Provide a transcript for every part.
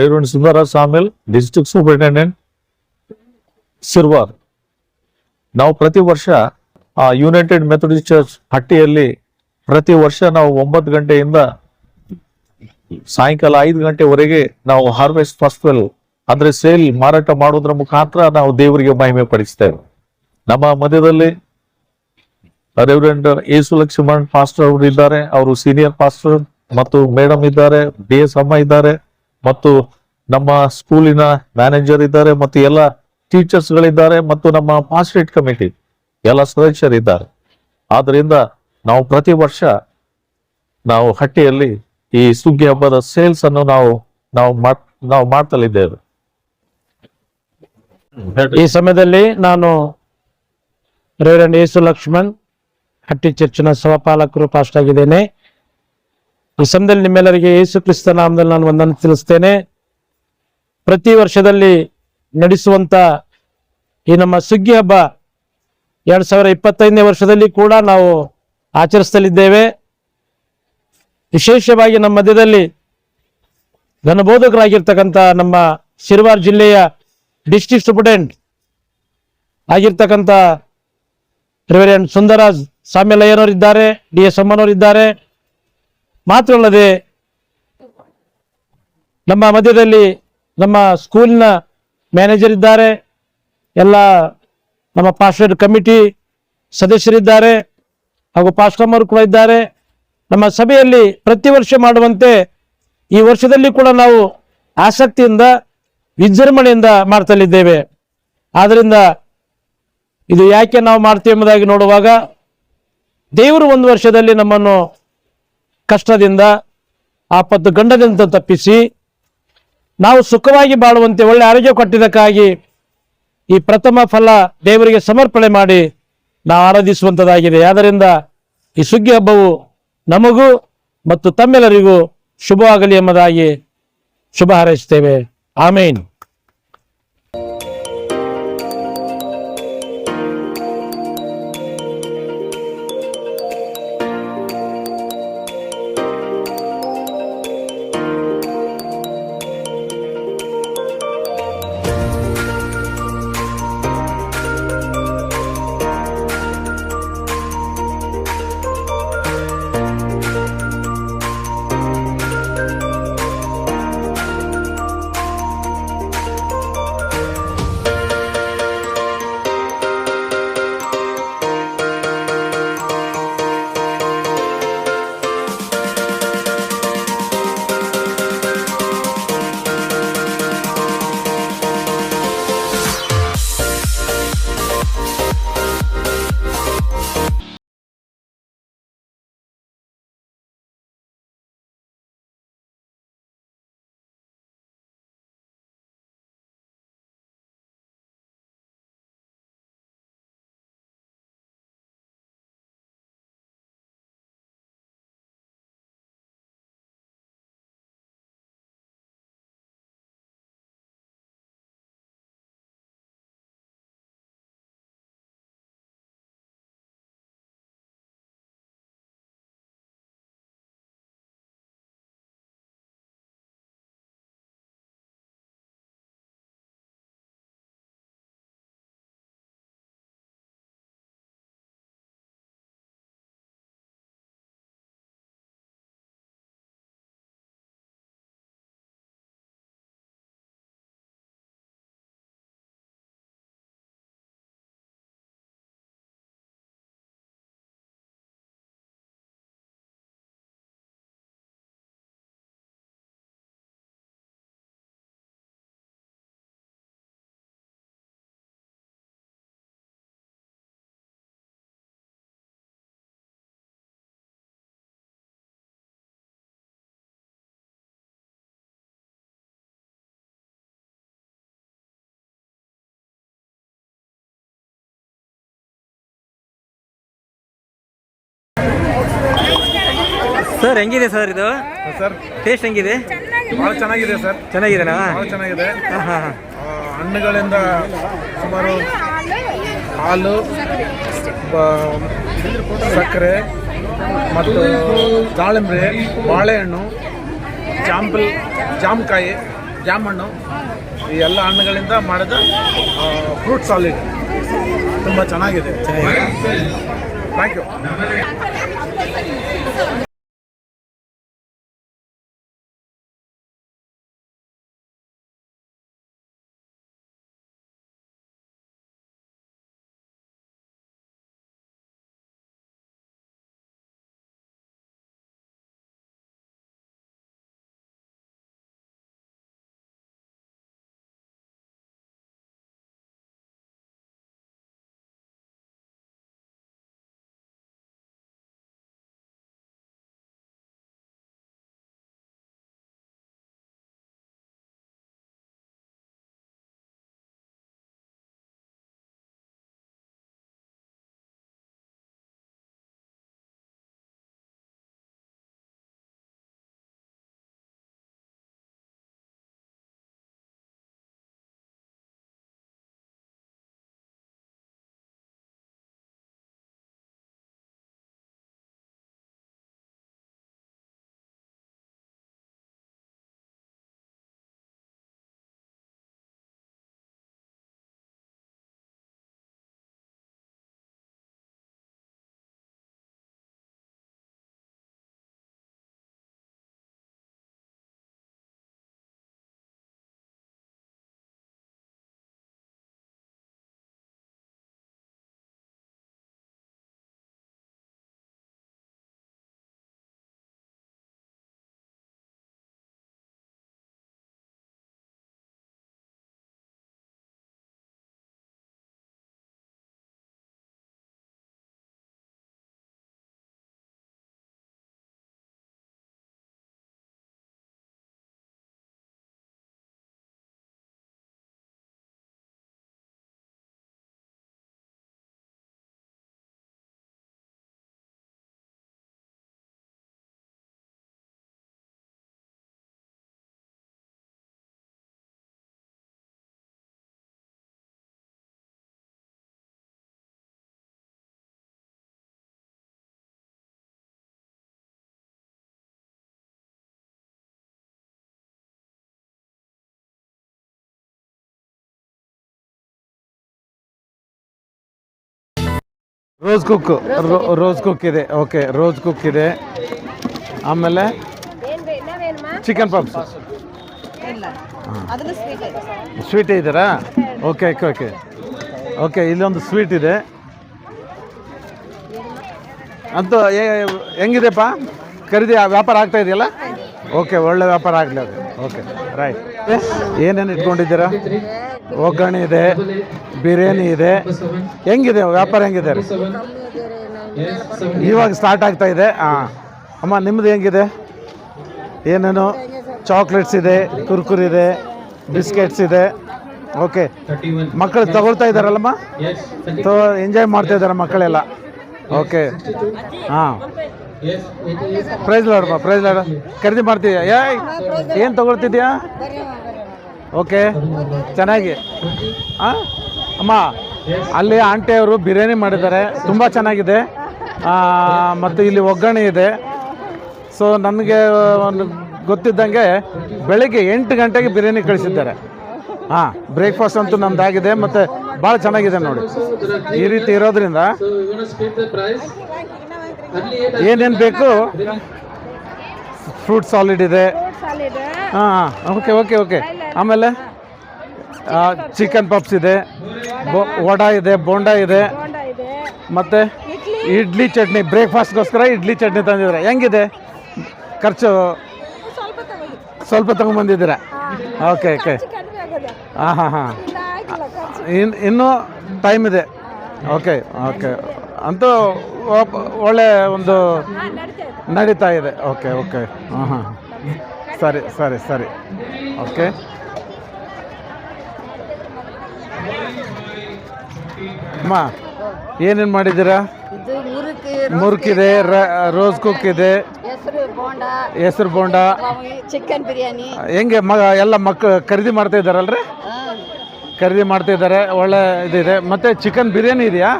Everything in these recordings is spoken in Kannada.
Reverend Sundararaj Samuel district superintendent Sirwar ನಾವು ಪ್ರತಿ ವರ್ಷ ಯುನೈಟೆಡ್ ಮೆಥಡಿಸ್ಟ್ ಚರ್ಚ್ ಹಟ್ಟಿಯಲ್ಲಿ ಪ್ರತಿ ವರ್ಷ ನಾವು ಒಂಬತ್ತು ಗಂಟೆಯಿಂದ ಸಾಯಂಕಾಲ ಐದು ಗಂಟೆವರೆಗೆ ನಾವು ಹಾರ್ವೆಸ್ಟ್ ಫೆಸ್ಟಿವಲ್ ಅಂದ್ರೆ ಸೇಲ್ ಮಾರಾಟ ಮಾಡೋದ್ರ ಮುಖಾಂತರ ನಾವು ದೇವರಿಗೆ ಮಹಿಮೆ ಪಡಿಸ್ತೇವೆ. ನಮ್ಮ ಮಧ್ಯದಲ್ಲಿ ರೆವರೆಂಡ್ ಯೇಸು ಲಕ್ಷ್ಮಣ್ ಪಾಸ್ಟರ್ ಅವರು ಇದ್ದಾರೆ ಅವರು ಸೀನಿಯರ್ ಪಾಸ್ಟರ್ ಮತ್ತು ಮೇಡಮ್ ಇದ್ದಾರೆ ಡಿ ಎಸ್ ಅಮ್ಮ ಇದ್ದಾರೆ. ಮತ್ತು ನಮ್ಮ ಸ್ಕೂಲಿನ ಮ್ಯಾನೇಜರ್ ಇದ್ದಾರೆ ಮತ್ತು ಎಲ್ಲ ಟೀಚರ್ಸ್ ಗಳಿದ್ದಾರೆ ಮತ್ತು ನಮ್ಮ ಪಾಸ್ಟೇಟ್ ಕಮಿಟಿ ಎಲ್ಲ ಸದಸ್ಯರಿದ್ದಾರೆ. ಆದ್ದರಿಂದ ನಾವು ಪ್ರತಿ ವರ್ಷ ನಾವು ಹಟ್ಟಿಯಲ್ಲಿ ಈ ಸುಗ್ಗಿ ಹಬ್ಬದ ಸೇಲ್ಸ್ ಅನ್ನು ನಾವು ನಾವು ನಾವು ಮಾಡ್ತಲಿದ್ದೇವೆ. ಈ ಸಮಯದಲ್ಲಿ ನಾನು ರೇವರೆಂಡ್ ಯೇಸು ಲಕ್ಷ್ಮಣ್ ಹಟ್ಟಿ ಚರ್ಚಿನ ಸಹಪಾಲಕರು ಪಾಸ್ಟ್ ಆಗಿದ್ದೇನೆ ಈ ಸಮಯದಲ್ಲಿ ನಿಮ್ಮೆಲ್ಲರಿಗೆ ಯೇಸು ಕ್ರಿಸ್ತ ನಾಮದಲ್ಲಿ ನಾನು ಒಂದನ್ನು ತಿಳಿಸ್ತೇನೆ. ಪ್ರತಿ ವರ್ಷದಲ್ಲಿ ನಡೆಸುವಂತ ಈ ನಮ್ಮ ಸುಗ್ಗಿ ಹಬ್ಬ ಎರಡ್ ಸಾವಿರ ಇಪ್ಪತ್ತೈದನೇ ವರ್ಷದಲ್ಲಿ ಕೂಡ ನಾವು ಆಚರಿಸ್ತಲಿದ್ದೇವೆ ವಿಶೇಷವಾಗಿ ನಮ್ಮ ಮಧ್ಯದಲ್ಲಿ ಧನಬೋಧಕರಾಗಿರ್ತಕ್ಕಂಥ ನಮ್ಮ ಶಿರ್ವಾರ್ ಜಿಲ್ಲೆಯ ಡಿಸ್ಟಿಕ್ ಸೂಪರ್ಡೆಂಟ್ ಆಗಿರ್ತಕ್ಕಂಥ ರೆವರೆಂಡ್ ಸುಂದರಾಜ್ ಸಾಮ್ಯಲಯ್ಯನವರಿದ್ದಾರೆ ಡಿ ಎಸ್ ಅಮ್ಮನವರಿದ್ದಾರೆ. ಮಾತ್ರವಲ್ಲದೆ ನಮ್ಮ ಮಧ್ಯದಲ್ಲಿ ನಮ್ಮ ಸ್ಕೂಲ್ನ ಮ್ಯಾನೇಜರ್ ಇದ್ದಾರೆ, ಎಲ್ಲ ನಮ್ಮ ಪಾಸ್ಟರ್ ಕಮಿಟಿ ಸದಸ್ಯರಿದ್ದಾರೆ ಹಾಗೂ ಪಾಸ್ಟಮ್ಮರು ಕೂಡ ಇದ್ದಾರೆ. ನಮ್ಮ ಸಭೆಯಲ್ಲಿ ಪ್ರತಿ ವರ್ಷ ಮಾಡುವಂತೆ ಈ ವರ್ಷದಲ್ಲಿ ಕೂಡ ನಾವು ಆಸಕ್ತಿಯಿಂದ, ವಿಜೃಂಭಣೆಯಿಂದ ಮಾಡ್ತಲಿದ್ದೇವೆ ಆದ್ದರಿಂದ ಇದು ಯಾಕೆ ನಾವು ಮಾಡ್ತೀವಿ ಎಂಬುದಾಗಿ ನೋಡುವಾಗ, ದೇವರು ಒಂದು ವರ್ಷದಲ್ಲಿ ನಮ್ಮನ್ನು ಕಷ್ಟದಿಂದ ಆಪತ್ತು ಗಂಡದಿಂದ ತಪ್ಪಿಸಿ, ನಾವು ಸುಖವಾಗಿ ಬಾಳುವಂತೆ ಒಳ್ಳೆ ಆರೋಗ್ಯ ಕೊಟ್ಟಿದ್ದಕ್ಕಾಗಿ ಈ ಪ್ರಥಮ ಫಲ ದೇವರಿಗೆ ಸಮರ್ಪಣೆ ಮಾಡಿ ನಾವು ಆರಾಧಿಸುವಂಥದ್ದಾಗಿದೆ ಆದ್ದರಿಂದ ಈ ಸುಗ್ಗಿ ಹಬ್ಬವು ನಮಗೂ ಮತ್ತು ತಮ್ಮೆಲ್ಲರಿಗೂ ಶುಭವಾಗಲಿ ಎಂಬುದಾಗಿ ಶುಭ ಹಾರೈಸುತ್ತೇವೆ. ಆಮೇನ್. ಸರ್ ಹೆಂಗಿದೆ ಸರ್ ಇದು? ಸರ್ ಟೇಸ್ಟ್ ಹೆಂಗಿದೆ? ಬಹಳ ಚೆನ್ನಾಗಿದೆ ಸರ್ ಚೆನ್ನಾಗಿದೆನಾ? ಭಾಳ ಚೆನ್ನಾಗಿದೆ. ಹಾಂ ಹಾಂ ಆ, ಹಣ್ಣುಗಳಿಂದ ಸುಮಾರು ಹಾಲು ಸಕ್ಕರೆ ಮತ್ತು ದಾಳಿಂಬೆ ಬಾಳೆಹಣ್ಣು ಜಾಂಪಲ್ ಜಾಮಕಾಯಿ ಜಾಮ್ ಹಣ್ಣು ಈ ಎಲ್ಲ ಹಣ್ಣುಗಳಿಂದ ಮಾಡಿದ ಫ್ರೂಟ್ ಸಾಲಿಡ್ ತುಂಬ ಚೆನ್ನಾಗಿದೆ. Thank you rose cook rose cook ಇದೆ. ಓಕೆ ರೋಸ್ ಕುಕ್ ಇದೆ. ಆಮೇಲೆ ಚಿಕನ್ ಪಾಪ್ಸ್ ಸ್ವೀಟ್ ಇದೆ ಸ್ವೀಟ್ ಇದ್ದೀರಾ ಓಕೆ ಓಕೆ ಓಕೆ ಓಕೆ ಇಲ್ಲೊಂದು ಸ್ವೀಟ್ ಇದೆ. ಅಂತೂ ಹೆಂಗಿದೆಪ್ಪ? ಖರೀದಿ ಆ ವ್ಯಾಪಾರ ಆಗ್ತಾ ಇದೆಯಲ್ಲ? ಓಕೆ ಒಳ್ಳೆ ವ್ಯಾಪಾರ ಆಗಲಿ ಅದು. ಓಕೆ ರೈಟ್ ಏನೇನು ಇಟ್ಕೊಂಡಿದ್ದೀರಾ? ಒಗ್ಗರಣೆ ಇದೆ ಬಿರಿಯಾನಿ ಇದೆ. ಹೆಂಗಿದೆ ವ್ಯಾಪಾರ ಹೆಂಗಿದೆ? ರೀ ಇವಾಗ ಸ್ಟಾರ್ಟ್ ಆಗ್ತಾ ಇದೆ. ಹಾಂ ಅಮ್ಮ ನಿಮ್ಮದು ಹೆಂಗಿದೆ? ಏನೇನು? ಚಾಕ್ಲೇಟ್ಸ್ ಇದೆ ಕುರ್ಕುರ್ ಇದೆ ಬಿಸ್ಕೆಟ್ಸ್ ಇದೆ. ಓಕೆ ಮಕ್ಕಳು ತಗೊಳ್ತಾ ಇದ್ದಾರಲ್ಲಮ್ಮ? ತೋ ಎಂಜಾಯ್ ಮಾಡ್ತಾ ಇದ್ದಾರೆ ಮಕ್ಕಳೆಲ್ಲ? ಓಕೆ ಹಾಂ. ಪ್ರೈಸ್ ಲಾಡಪ್ಪ ಪ್ರೈಸ್ ಲಾಡ ಖರೀದಿ ಮಾಡ್ತೀಯ ಯಾ ಏನು ತಗೊಳ್ತಿದ್ಯಾ? ಓಕೆ ಚೆನ್ನಾಗಿ. ಹಾಂ ಅಮ್ಮ ಅಲ್ಲಿ ಆಂಟಿ ಅವರು ಬಿರಿಯಾನಿ ಮಾಡಿದ್ದಾರೆ. ತುಂಬ ಚೆನ್ನಾಗಿದೆ. ಮತ್ತು ಇಲ್ಲಿ ಒಗ್ಗರಣೆ ಇದೆ. ಸೊ ನನಗೆ ಒಂದು ಗೊತ್ತಿದ್ದಂಗೆ ಬೆಳಿಗ್ಗೆ ಎಂಟು ಗಂಟೆಗೆ ಬಿರಿಯಾನಿ ಕಳಿಸಿದ್ದಾರೆ. ಹಾಂ ಬ್ರೇಕ್ಫಾಸ್ಟ್ ಅಂತೂ ನಮ್ದಾಗಿದೆ ಮತ್ತು ಭಾಳ ಚೆನ್ನಾಗಿದೆ ನೋಡಿ. ಈ ರೀತಿ ಇರೋದ್ರಿಂದ ಏನೇನು ಬೇಕು? ಫ್ರೂಟ್ ಸಾಲಿಡ್ ಇದೆ. ಹಾಂ ಓಕೆ ಓಕೆ ಓಕೆ ಆಮೇಲೆ ಚಿಕನ್ ಪಪ್ಸ್ ಇದೆ. ವಡಾ ಇದೆ, ಬೋಂಡ ಇದೆ. ಮತ್ತು ಇಡ್ಲಿ ಚಟ್ನಿ ಬ್ರೇಕ್ಫಾಸ್ಟ್ಗೋಸ್ಕರ ಇಡ್ಲಿ ಚಟ್ನಿ ತಂದಿದ್ದಾರೆ. ಹೆಂಗಿದೆ? ಖರ್ಚು ಸ್ವಲ್ಪ ತಗೊಂಬಂದಿದ್ದೀರಾ? ಓಕೆ ಓಕೆ ಹಾಂ ಹಾಂ ಹಾಂ. ಇನ್ನು ಇನ್ನೂ ಟೈಮ್ ಇದೆ. ಓಕೆ ಓಕೆ ಅಂತೂ ಒಳ್ಳೆ ಒಂದು ನಡೀತಾ ಇದೆ. ಓಕೆ ಓಕೆ ಹಾಂ ಹಾಂ ಸರಿ ಸರಿ ಸರಿ. ಓಕೆ ಅಮ್ಮ ಏನೇನು ಮಾಡಿದ್ದೀರಾ? ಮುರುಕಿದೆ ರೋಸ್ ಕುಕ್ ಇದೆ. ಹೆಸರು ಬೋಂಡ. ಹೆಸರು ಬೋಂಡ. ಚಿಕನ್ ಬಿರಿಯಾನಿ. ಹೆಂಗೆ ಮಗ ಎಲ್ಲ ಮಕ್ಕಳು ಖರೀದಿ ಮಾಡ್ತಾ ಇದ್ದಾರಲ್ರಿ? ಖರೀದಿ ಮಾಡ್ತಾ ಇದ್ದಾರೆ, ಒಳ್ಳೆ ಇದಿದೆ. ಮತ್ತು ಚಿಕನ್ ಬಿರಿಯಾನಿ ಇದೆಯಾ?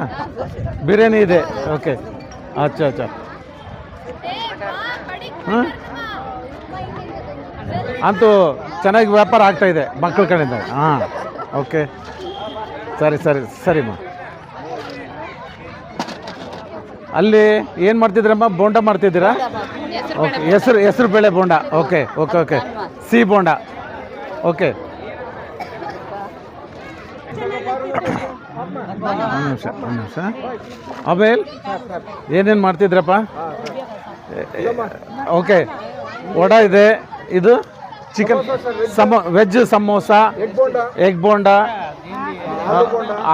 ಬಿರಿಯಾನಿ ಇದೆ. ಓಕೆ ಅಚ್ಚಾ ಅಚ್ಚಾ. ಅಂತೂ ಚೆನ್ನಾಗಿ ವ್ಯಾಪಾರ ಆಗ್ತಾ ಇದೆ ಮಕ್ಕಳ ಕಡೆಯಿಂದ. ಹಾಂ ಓಕೆ ಸರಿ ಸರಿ ಸರಿಮ್ಮ ಅಲ್ಲಿ ಏನು ಮಾಡ್ತಿದ್ದೀರಮ್ಮ ಬೋಂಡ ಮಾಡ್ತಿದ್ದೀರಾ? ಓಕೆ ಹೆಸರು ಹೆಸರು ಬೇಳೆ ಬೋಂಡ. ಓಕೆ ಓಕೆ ಓಕೆ ಸಿಹಿ ಬೋಂಡ. ಓಕೆ ಒಂದು ನಿಮಿಷ ನಿಮಿಷ. ಆಮೇಲೆ ಏನೇನು ಮಾಡ್ತಿದ್ರಪ್ಪ? ಓಕೆ, ವಡ ಇದೆ. ಇದು ಚಿಕನ್ ಸಮ, ವೆಜ್ ಸಮೋಸ, ಎಗ್ ಬೋಂಡ,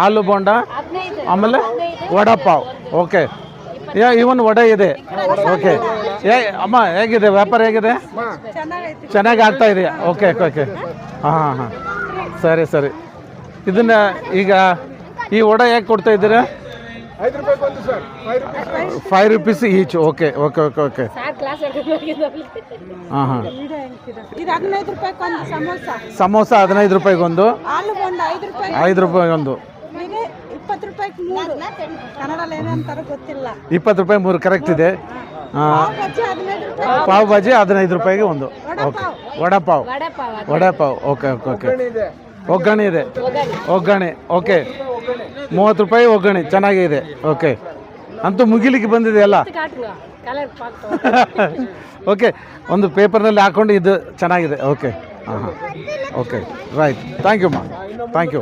ಆಲೂ ಬೋಂಡ, ಆಮೇಲೆ ವಡಾ ಪಾವ್ ಓಕೆ. ಯಾ ಇವನ್ ವಡೆ ಇದೆ. ಓಕೆ. ಏ ಅಮ್ಮ, ಹೇಗಿದೆ? ವ್ಯಾಪಾರ ಹೇಗಿದೆ? ಚೆನ್ನಾಗಿ ಆಗ್ತಾ ಇದೆಯಾ? Okay okay. ಹಾಂ ಹಾಂ ಹಾಂ. ಸರಿ ಸರಿ. ಇದನ್ನ ಈಗ ಈ ವಡೆ ಯಾಕೆ ಕೊಡ್ತಾ ಇದ್ದೀರಾ? Five rupees each okay okay okay okay ಹಾಂ ಹಾಂ. ಸಮೋಸ. ಸಮೋಸ ಹದಿನೈದು ರೂಪಾಯಿಗೊಂದು ಐದು ರೂಪಾಯಿ ಒಂದು. ರೂಪಾಯಿಗೊಂದು ಇಪ್ಪತ್ತು ರೂಪಾಯಿ ಮೂರು. ಕನ್ನಡಲ್ಲಿ ಏನಂತಾರೋ ಗೊತ್ತಿಲ್ಲ. ಇಪ್ಪತ್ತು ರೂಪಾಯಿ ಮೂರು ಕರೆಕ್ಟ್ ಇದೆ. ಪಾವ್ ಭಾಜಿ ಹದಿನೈದು ರೂಪಾಯಿಗೆ ಒಂದು. Okay vada pav. Vada pav okay okay okay ಒಗ್ಗರಣೆ ಇದೆ. ಒಗ್ಗರಣೆ ಓಕೆ ಮೂವತ್ತು ರೂಪಾಯಿ ಒಗ್ಗರಣೆ ಚೆನ್ನಾಗಿದೆ. ಓಕೆ ಅಂತೂ ಮುಗಿಲಿಕ್ಕೆ ಬಂದಿದೆ ಎಲ್ಲ ಓಕೆ ಒಂದು ಪೇಪರ್ನಲ್ಲಿ ಹಾಕೊಂಡು ಇದು ಚೆನ್ನಾಗಿದೆ. ಓಕೆ ಹಾಂ ಹಾಂ. ಓಕೆ ರೈಟ್ ಥ್ಯಾಂಕ್ ಯು ಮಾ ಥ್ಯಾಂಕ್ ಯು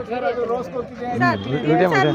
ವಿಡಿಯೋ ಮಾಡಿ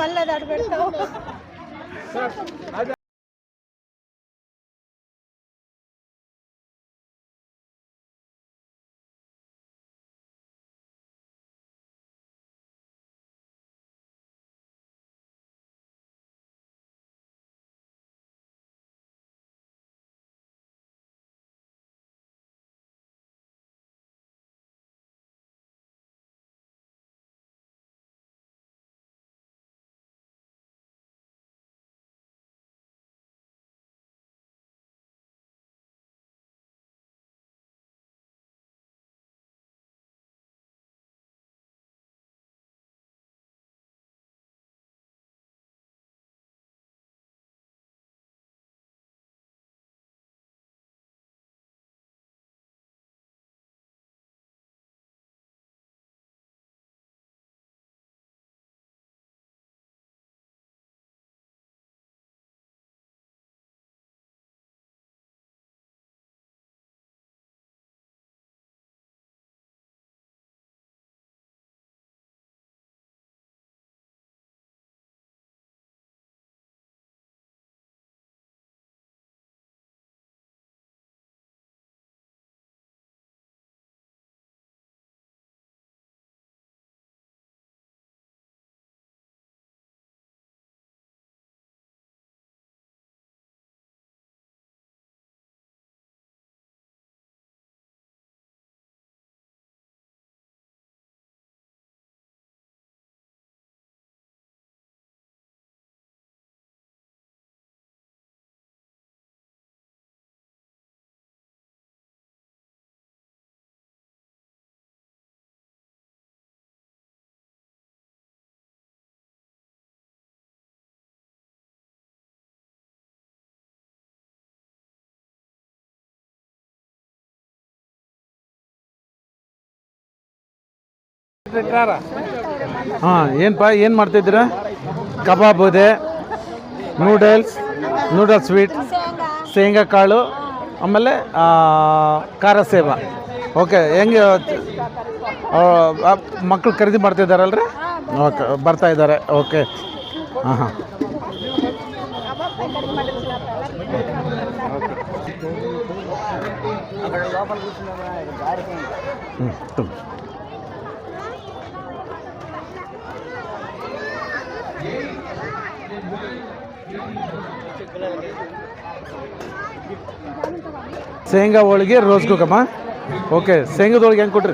ಹಾಂ ಏನಪ್ಪ ಏನು ಮಾಡ್ತಿದ್ದೀರಾ? ಕಬಾಬ್ ಇದೆ ನೂಡಲ್ಸ್ ನೂಡಲ್ಸ್ ಸ್ವೀಟ್ ಶೇಂಗಾ ಕಾಳು, ಆಮೇಲೆ ಖಾರ ಸೇವ. ಓಕೆ ಹೆಂಗೆ ಮಕ್ಕಳು ಖರೀದಿ ಮಾಡ್ತಿದ್ದಾರಲ್ರಿ? ಓಕೆ ಬರ್ತಾ ಇದ್ದಾರೆ ಓಕೆ ಹಾಂ ಹಾಂ. ಹ್ಞೂ ಶೇಂಗಾ ಹೋಳಿಗೆ ರೋಸ್ ಕುಕಮ್ಮ ಓಕೆ ಶೇಂಗದ ಹೋಳಿಗೆ ಹೆಂಗೆ ಕೊಟ್ರಿ?